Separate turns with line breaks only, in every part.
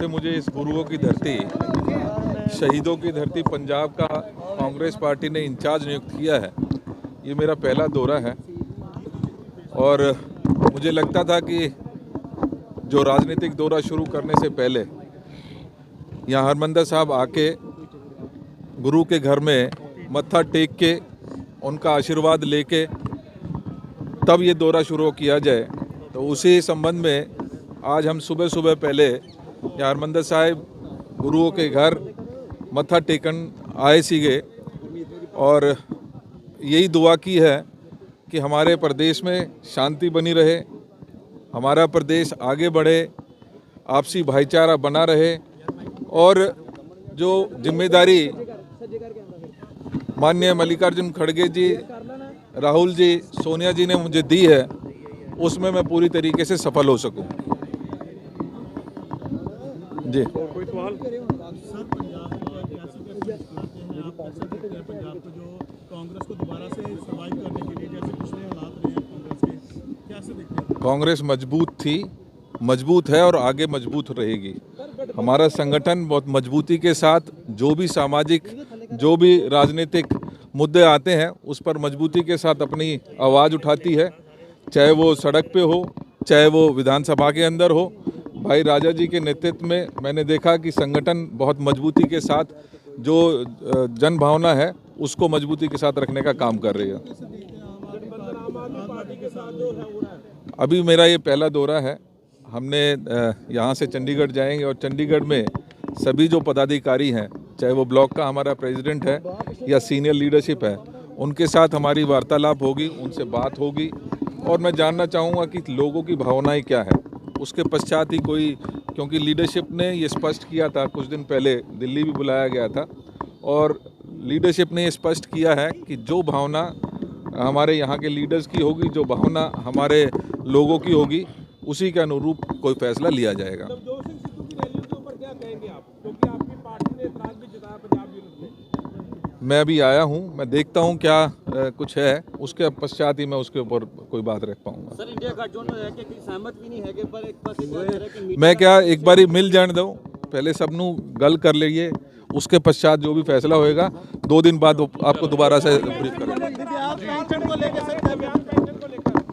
से मुझे इस गुरुओं की धरती, शहीदों की धरती पंजाब का कांग्रेस पार्टी ने इंचार्ज नियुक्त किया है। ये मेरा पहला दौरा है। और मुझे लगता था कि जो राजनीतिक दौरा शुरू करने से पहले, यहाँ हरमंदर साहब आके गुरु के घर में मत्था टेक के, उनका आशीर्वाद लेके तब ये दौरा शुरू किया जाए तो उसी संबंध में आज हम सुबह सुबह पहले यहाँ हरमंदर साहिब, गुरुओं के घर, मत्था टेकन आए सीगे। और यही दुआ की है कि हमारे प्रदेश में शांति बनी रहे, हमारा प्रदेश आगे बढ़े, आपसी भाईचारा बना रहे, और जो ज़िम्मेदारी माननीय मल्लिकार्जुन खड़गे जी, राहुल जी, सोनिया जी ने मुझे दी है, उसमें मैं पूरी तरीके से सफल हो सकूँ। जी।
कोई सवाल
सर पंजाब को जो कांग्रेस को दोबारा से करने के लिए जैसे पिछले हालात रहे हैं कांग्रेस के देखते हैं
कांग्रेस मज़बूत थी, मज़बूत है और आगे मज़बूत रहेगी। हमारा संगठन बहुत मजबूती के साथ जो भी सामाजिक, जो भी राजनीतिक मुद्दे आते हैं, उस पर मजबूती के साथ अपनी आवाज़ उठाती है, चाहे वो सड़क पे हो, चाहे वो विधानसभा के अंदर हो भाई राजा जी के नेतृत्व में मैंने देखा कि संगठन बहुत मजबूती के साथ जो जन भावना है, उसको मजबूती के साथ रखने का काम कर रही है। अभी मेरा ये पहला दौरा है। हमने यहाँ से चंडीगढ़ जाएँगे और चंडीगढ़ में सभी जो पदाधिकारी हैं, चाहे वो ब्लॉक का हमारा प्रेसिडेंट है या सीनियर लीडरशिप है, उनके साथ हमारी वार्तालाप होगी, उनसे बात होगी। और मैं जानना चाहूँगा कि लोगों की भावनाएँ क्या है। उसके पश्चात ही कोई क्योंकि लीडरशिप ने ये स्पष्ट किया था कुछ दिन पहले दिल्ली भी बुलाया गया था और लीडरशिप ने ये स्पष्ट किया है कि जो भावना हमारे यहाँ के लीडर्स की होगी जो भावना हमारे लोगों की होगी उसी के अनुरूप कोई फैसला लिया जाएगा।
में
अभी आया हूँ मैं देखता हूँ क्या कुछ है उसके पश्चात ही मैं उसके ऊपर कोई बात रख पाऊँगा
ਸਰ ਇੰਡੀਆ ਗੱਠਜੋੜ ਨੂੰ ਲੈ ਕੇ ਕੋਈ ਸਹਿਮਤ ਵੀ ਨਹੀਂ ਹੈਗੇ ਪਰ ਇੱਕ ਪਾਸੇ ਕਿਹਾ ਜਾ ਰਿਹਾ ਕਿ ਮੀਡੀਆ
मैं क्या एक बारी मिल जाने दो पहले सबनू गल कर लीजिए उसके पश्चात जो भी फैसला होएगा दो दिन बाद वो आपको दोबारा से ब्रीफ करेंगे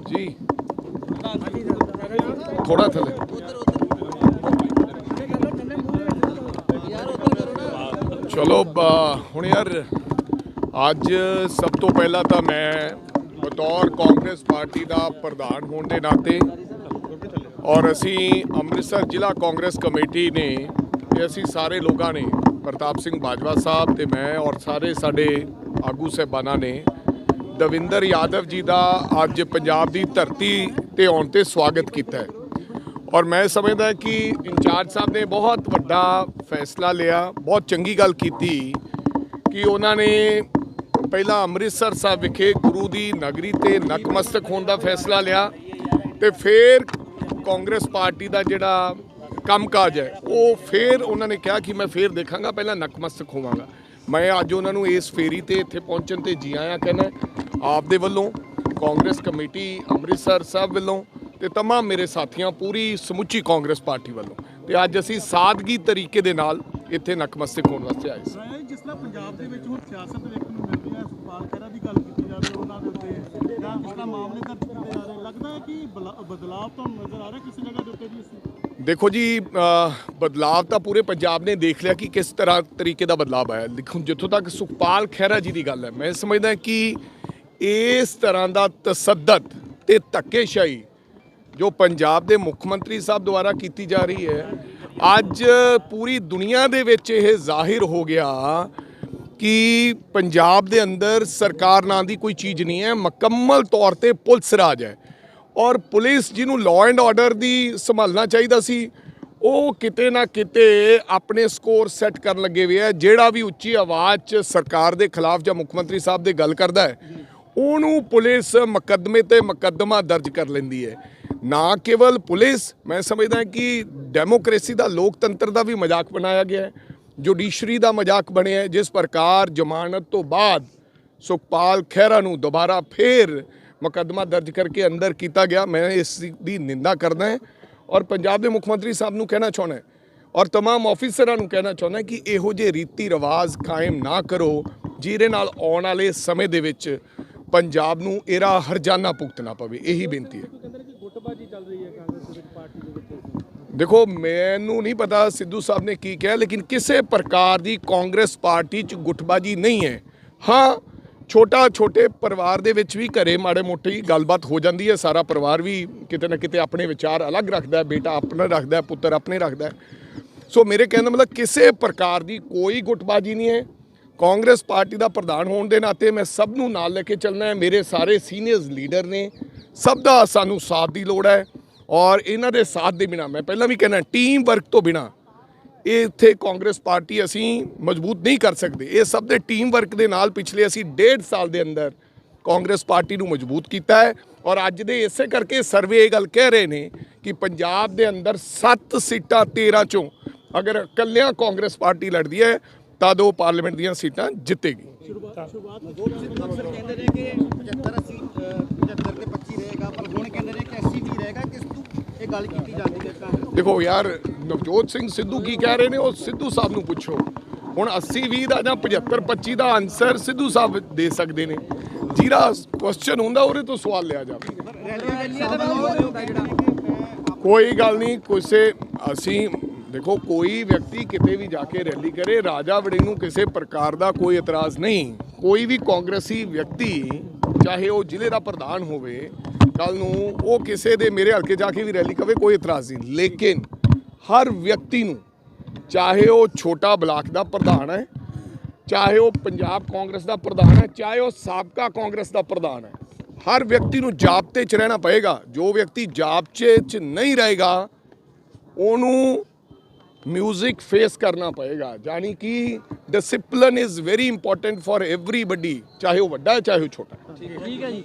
ਜੀ ਥੋੜਾ ਥੱਲੇ ਚਲੋ ਬ- ਹੁਣ ਯਾਰ ਅੱਜ ਸਭ ਤੋਂ ਪਹਿਲਾਂ ਤਾਂ ਮੈਂ ਬਤੌਰ ਕਾਂਗਰਸ ਪਾਰਟੀ ਦਾ ਪ੍ਰਧਾਨ ਹੋਣ ਦੇ ਨਾਤੇ ਔਰ ਅਸੀਂ ਅੰਮ੍ਰਿਤਸਰ ਜ਼ਿਲ੍ਹਾ ਕਾਂਗਰਸ ਕਮੇਟੀ ਨੇ ਤੇ ਅਸੀਂ ਸਾਰੇ ਲੋਕਾਂ ਨੇ, ਪ੍ਰਤਾਪ ਸਿੰਘ ਬਾਜਵਾ ਸਾਹਿਬ ਤੇ ਮੈਂ ਔਰ ਸਾਰੇ ਸਾਡੇ ਆਗੂ ਸਹਿਬਾਨਾਂ ਨੇ, ਦਵਿੰਦਰ ਯਾਦਵ ਜੀ ਦਾ ਅੱਜ ਪੰਜਾਬ ਦੀ ਧਰਤੀ ਤੇ ਆਉਣ ਤੇ ਸਵਾਗਤ ਕੀਤਾ ਹੈ। ਔਰ ਮੈਂ ਸਮਝਦਾ ਕਿ ਇੰਚਾਰਜ ਸਾਹਿਬ ਨੇ ਬਹੁਤ ਵੱਡਾ ਫੈਸਲਾ ਲਿਆ, ਬਹੁਤ ਚੰਗੀ ਗੱਲ ਕੀਤੀ ਕਿ ਉਹਨਾਂ ਨੇ ਪਹਿਲਾਂ ਅੰਮ੍ਰਿਤਸਰ ਸਾਹਿਬ ਵਿਖੇ ਗੁਰੂ ਦੀ ਨਗਰੀ ਤੇ ਨਕਮਸਤਕ ਹੋਣ ਦਾ ਫੈਸਲਾ ਲਿਆ ਤੇ ਫਿਰ ਕਾਂਗਰਸ ਪਾਰਟੀ ਦਾ ਜਿਹੜਾ ਕੰਮ ਕਾਜ ਹੈ, ਉਹ ਫਿਰ ਉਹਨਾਂ ਨੇ ਕਿਹਾ ਕਿ ਮੈਂ ਫਿਰ ਦੇਖਾਂਗਾ, ਪਹਿਲਾਂ ਨਕਮਸਤਕ ਹੋਵਾਂਗਾ। ਮੈਂ ਅੱਜ ਉਹਨਾਂ ਨੂੰ ਇਸ ਫੇਰੀ ਤੇ ਇੱਥੇ ਪਹੁੰਚਣ ਤੇ ਜੀ ਆਇਆਂ ਕਹਿੰਦਾ, ਆਪ ਦੇ ਵੱਲੋਂ, ਕਾਂਗਰਸ ਕਮੇਟੀ ਅੰਮ੍ਰਿਤਸਰ ਸਾਹਿਬ ਵੱਲੋਂ ਤੇ ਤਮਾਮ ਮੇਰੇ ਸਾਥੀਆਂ, ਪੂਰੀ ਸਮੁੱਚੀ ਕਾਂਗਰਸ ਪਾਰਟੀ ਵੱਲੋਂ। ਤੇ ਅੱਜ ਅਸੀਂ ਸਾਦਗੀ ਤਰੀਕੇ ਦੇ ਨਾਲ ਇੱਥੇ ਨਕਮਸਤਕ ਹੋਣ ਵਾਸਤੇ ਆਏ ਸੀ।
ਜਿਸ ਤਰ੍ਹਾਂ ਪੰਜਾਬ ਦੇ ਵਿੱਚ ਹੁਣ ਸਿਆਸਤ ਵੇਖਣ ਨੂੰ ਮਿਲਦੀ ਦੀ ਗੱਲ ਕੀਤੀ ਜਾਵੇ ਉਹਨਾਂ ਦੇ ਉੱਤੇ ਜਾਂ ਜਿਸ ਮਾਮਲੇ ਦਰਜ ਕੀਤੇ ਜਾ ਰਹੇ ਲੱਗਦਾ ਹੈ ਕਿ ਬਦਲਾਅ ਤੁਹਾਨੂੰ ਨਜ਼ਰ ਆ ਰਿਹਾ ਕਿਸੇ ਜਗ੍ਹਾ ਦੇ ਉੱਤੇ ਵੀ ਇਸ
ਦੇਖੋ ਜੀ ਅ, ਬਦਲਾਵ ਤਾਂ ਪੂਰੇ ਪੰਜਾਬ ਨੇ ਦੇਖ ਲਿਆ ਕਿ ਕਿਸ ਤਰ੍ਹਾਂ ਤਰੀਕੇ ਦਾ ਬਦਲਾਵ ਆਇਆ। ਦੇਖੋ ਜਿੱਥੋਂ ਤੱਕ ਸੁਖਪਾਲ ਖਹਿਰਾ ਜੀ ਦੀ ਗੱਲ ਹੈ ਮੈਂ ਸਮਝਦਾ ਕਿ ਇਸ ਤਰ੍ਹਾਂ ਦਾ ਤਸੱਦਦ ਤੇ ਧੱਕੇਸ਼ਾਹੀ ਜੋ ਪੰਜਾਬ ਦੇ ਮੁੱਖ ਮੰਤਰੀ ਸਾਹਿਬ ਦੁਆਰਾ ਕੀਤੀ ਜਾ ਰਹੀ ਹੈ ਅੱਜ ਪੂਰੀ ਦੁਨੀਆ ਦੇ ਵਿੱਚ ਇਹ ਜ਼ਾਹਿਰ ਹੋ ਗਿਆ ਕਿ ਪੰਜਾਬ ਦੇ ਅੰਦਰ ਸਰਕਾਰ ਨਾਂ ਦੀ ਕੋਈ ਚੀਜ਼ ਨਹੀਂ ਹੈ, ਮੁਕੰਮਲ ਤੌਰ ਤੇ ਪੁਲਿਸ ਰਾਜ ਹੈ। ਔਰ ਪੁਲਿਸ ਜਿਹਨੂੰ ਲਾਅ ਐਂਡ ਆਰਡਰ ਦੀ ਸੰਭਾਲਣਾ ਚਾਹੀਦਾ ਸੀ, ਉਹ ਕਿਤੇ ਨਾ ਕਿਤੇ ਆਪਣੇ ਸਕੋਰ ਸੈੱਟ ਕਰਨ ਲੱਗੇ ਹੋਏ ਆ ਜਿਹੜਾ ਵੀ ਉੱਚੀ ਆਵਾਜ਼ 'ਚ ਸਰਕਾਰ ਦੇ ਖਿਲਾਫ ਜਾਂ ਮੁੱਖ ਮੰਤਰੀ ਸਾਹਿਬ ਦੇ ਗੱਲ ਕਰਦਾ ਹੈ, ਉਹਨੂੰ ਪੁਲਿਸ ਮੁਕੱਦਮੇ ਤੇ ਮੁਕੱਦਮਾ ਦਰਜ ਕਰ ਲੈਂਦੀ ਹੈ। ਨਾ ਕੇਵਲ ਪੁਲਿਸ, ਮੈਂ ਸਮਝਦਾ ਕਿ ਡੈਮੋਕ੍ਰੇਸੀ ਦਾ ਲੋਕਤੰਤਰ ਦਾ ਵੀ ਮਜ਼ਾਕ ਬਣਾਇਆ ਗਿਆ ਹੈ। ਜੁਡੀਸ਼ਰੀ ਦਾ ਮਜ਼ਾਕ ਬਣਿਆ ਹੈ ਜਿਸ ਪ੍ਰਕਾਰ ਜ਼ਮਾਨਤ ਤੋਂ ਬਾਅਦ ਸੁਖਪਾਲ ਖਹਿਰਾ ਨੂੰ ਦੁਬਾਰਾ ਫੇਰ ਮੁਕੱਦਮਾ ਦਰਜ ਕਰਕੇ ਅੰਦਰ ਕੀਤਾ ਗਿਆ ਮੈਂ ਇਸ ਦੀ ਨਿੰਦਾ ਕਰਦਾ ਹਾਂ ਔਰ ਪੰਜਾਬ ਦੇ ਮੁੱਖ ਮੰਤਰੀ ਸਾਹਿਬ ਨੂੰ ਕਹਿਣਾ ਚਾਹੁੰਦਾ ਹਾਂ ਔਰ तमाम ਆਫੀਸਰਾਂ ਨੂੰ ਕਹਿਣਾ ਚਾਹੁੰਦਾ ਕਿ ਇਹੋ ਜਿਹੇ ਰੀਤੀ ਰਿਵਾਜ ਕਾਇਮ ਨਾ ਕਰੋ ਜਿਹਦੇ ਨਾਲ ਆਉਣ ਵਾਲੇ ਸਮੇਂ ਦੇ ਵਿੱਚ ਪੰਜਾਬ ਨੂੰ ਇਹਦਾ ਹਰਜਾਨਾ ਭੁਗਤਣਾ ਪਵੇ ਇਹੀ ਬੇਨਤੀ ਹੈ ਦੇਖੋ, ਮੈਨੂੰ ਨਹੀਂ ਪਤਾ ਸਿੱਧੂ ਸਾਹਿਬ ਨੇ ਕੀ ਕਿਹਾ, ਲੇਕਿਨ ਕਿਸੇ ਪ੍ਰਕਾਰ ਦੀ ਕਾਂਗਰਸ ਪਾਰਟੀ 'ਚ ਗੁੱਟਬਾਜੀ ਨਹੀਂ ਹੈ। ਹਾਂ ਛੋਟਾ ਛੋਟੇ ਪਰਿਵਾਰ ਦੇ ਵਿੱਚ ਵੀ ਘਰੇ ਮਾੜੇ ਮੋਟੀ ਗੱਲਬਾਤ ਹੋ ਜਾਂਦੀ ਹੈ। ਸਾਰਾ ਪਰਿਵਾਰ ਵੀ ਕਿਤੇ ਨਾ ਕਿਤੇ ਆਪਣੇ ਵਿਚਾਰ ਅਲੱਗ ਰੱਖਦਾ ਹੈ। ਬੇਟਾ ਆਪਣਾ ਰੱਖਦਾ ਹੈ, ਪੁੱਤਰ ਆਪਣੇ ਰੱਖਦਾ ਹੈ। ਸੋ ਮੇਰੇ ਕਹਿਣ ਦਾ ਮਤਲਬ ਕਿਸੇ ਪ੍ਰਕਾਰ ਦੀ ਕੋਈ ਗੁੱਟਬਾਜੀ ਨਹੀਂ ਹੈ। ਕਾਂਗਰਸ ਪਾਰਟੀ ਦਾ ਪ੍ਰਧਾਨ ਹੋਣ ਦੇ ਨਾਤੇ ਮੈਂ ਸਭ ਨੂੰ ਨਾਲ ਲੈ ਕੇ ਚੱਲਣਾ ਹੈ। ਮੇਰੇ ਸਾਰੇ ਸੀਨੀਅਰਸ ਲੀਡਰ ਨੇ, ਸਭ ਦਾ ਸਾਨੂੰ ਸਾਥ ਦੀ ਲੋੜ ਹੈ। ਔਰ ਇਹਨਾਂ ਦੇ ਸਾਥ ਦੇ ਬਿਨਾ, ਮੈਂ ਪਹਿਲਾਂ ਵੀ ਕਹਿਣਾ ਟੀਮ ਵਰਕ ਤੋਂ ਬਿਨਾ ਇਹ ਇੱਥੇ ਕਾਂਗਰਸ ਪਾਰਟੀ ਅਸੀਂ ਮਜ਼ਬੂਤ ਨਹੀਂ ਕਰ ਸਕਦੇ। ਇਹ ਸਭ ਦੇ ਟੀਮ ਵਰਕ ਦੇ ਨਾਲ ਪਿਛਲੇ ਅਸੀਂ ਡੇਢ ਸਾਲ ਦੇ ਅੰਦਰ ਕਾਂਗਰਸ ਪਾਰਟੀ ਨੂੰ ਮਜ਼ਬੂਤ ਕੀਤਾ ਹੈ। ਔਰ ਅੱਜ ਦੇ ਇਸੇ ਕਰਕੇ ਸਰਵੇ ਇਹ ਗੱਲ ਕਹਿ ਰਹੇ ਨੇ ਕਿ ਪੰਜਾਬ ਦੇ ਅੰਦਰ 7 ਸੀਟਾਂ 13 ਚੋਂ ਅਗਰ ਇਕੱਲਿਆਂ ਕਾਂਗਰਸ ਪਾਰਟੀ ਲੜਦੀ ਹੈ ਤਾਂ ਉਹ ਪਾਰਲੀਮੈਂਟ ਦੀਆਂ ਸੀਟਾਂ ਜਿੱਤੇਗੀ।
ਅਕਸਰ ਕਹਿੰਦੇ ਨੇ ਕਿ 75 80 75 ਤੇ 25 ਰਹੇਗਾ, ਪਰ ਹੁਣ ਕਹਿੰਦੇ ਨੇ ਕਿ 80 ਵੀ ਰਹੇਗਾ ਕਿਸ ਤੋਂ ਇਹ ਗੱਲ ਕੀਤੀ ਜਾਂਦੀ ਹੈ ਕਾਂਗਰਸ
ਦੇਖੋ ਯਾਰ ਨਵਜੋਤ ਸਿੰਘ ਸਿੱਧੂ ਕੀ ਕਹਿ ਰਹੇ ਨੇ? ਉਹ ਸਿੱਧੂ ਸਾਹਿਬ ਨੂੰ ਪੁੱਛੋ। ਹੁਣ 80 20 ਦਾ ਜਾਂ 75 25 ਦਾ ਆਨਸਰ ਸਿੱਧੂ ਸਾਹਿਬ ਦੇ ਸਕਦੇ ਨੇ। ਜਿਹੜਾ ਕੁਐਸਚਨ ਹੁੰਦਾ ਉਹਦੇ ਤੋਂ ਸਵਾਲ ਲਿਆ ਜਾਵੇ। ਕੋਈ ਗੱਲ ਨਹੀਂ ਕਿਸੇ ਅਸੀਂ ਦੇਖੋ ਕੋਈ ਵਿਅਕਤੀ ਕਿਤੇ ਵੀ ਜਾ ਕੇ ਰੈਲੀ ਕਰੇ ਰਾਜਾ ਵੜਿੰਗ ਨੂੰ ਕਿਸੇ ਪ੍ਰਕਾਰ ਦਾ ਕੋਈ ਇਤਰਾਜ਼ ਨਹੀਂ। ਕੋਈ ਵੀ ਕਾਂਗਰਸੀ ਵਿਅਕਤੀ ਚਾਹੇ ਉਹ ਜ਼ਿਲ੍ਹੇ ਦਾ ਪ੍ਰਧਾਨ ਹੋਵੇ ਕੱਲ ਨੂੰ ਉਹ ਕਿਸੇ ਦੇ ਮੇਰੇ ਹਲਕੇ ਜਾ ਕੇ ਵੀ ਰੈਲੀ ਕਵੇ, ਕੋਈ ਇਤਰਾਜ਼ ਨਹੀਂ। ਲੇਕਿਨ ਹਰ ਵਿਅਕਤੀ ਨੂੰ, ਚਾਹੇ ਉਹ ਛੋਟਾ ਬਲਾਕ ਦਾ ਪ੍ਰਧਾਨ ਹੈ, ਚਾਹੇ ਉਹ ਪੰਜਾਬ ਕਾਂਗਰਸ ਦਾ ਪ੍ਰਧਾਨ ਹੈ, ਚਾਹੇ ਉਹ ਸਾਬਕਾ ਕਾਂਗਰਸ ਦਾ ਪ੍ਰਧਾਨ ਹੈ, ਹਰ ਵਿਅਕਤੀ ਨੂੰ ਜਾਬਤੇ 'ਚ ਰਹਿਣਾ ਪਏਗਾ। ਜੋ ਵਿਅਕਤੀ ਜਾਬਤੇ 'ਚ ਨਹੀਂ ਰਹੇਗਾ, ਉਹਨੂੰ ਮਿਊਜ਼ਿਕ ਫੇਸ ਕਰਨਾ ਪਏਗਾ। ਯਾਨੀ ਕਿ discipline is very important for everybody ਚਾਹੇ ਉਹ ਵੱਡਾ ਹੈ, ਚਾਹੇ ਉਹ ਛੋਟਾ
ਠੀਕ ਹੈ ਜੀ।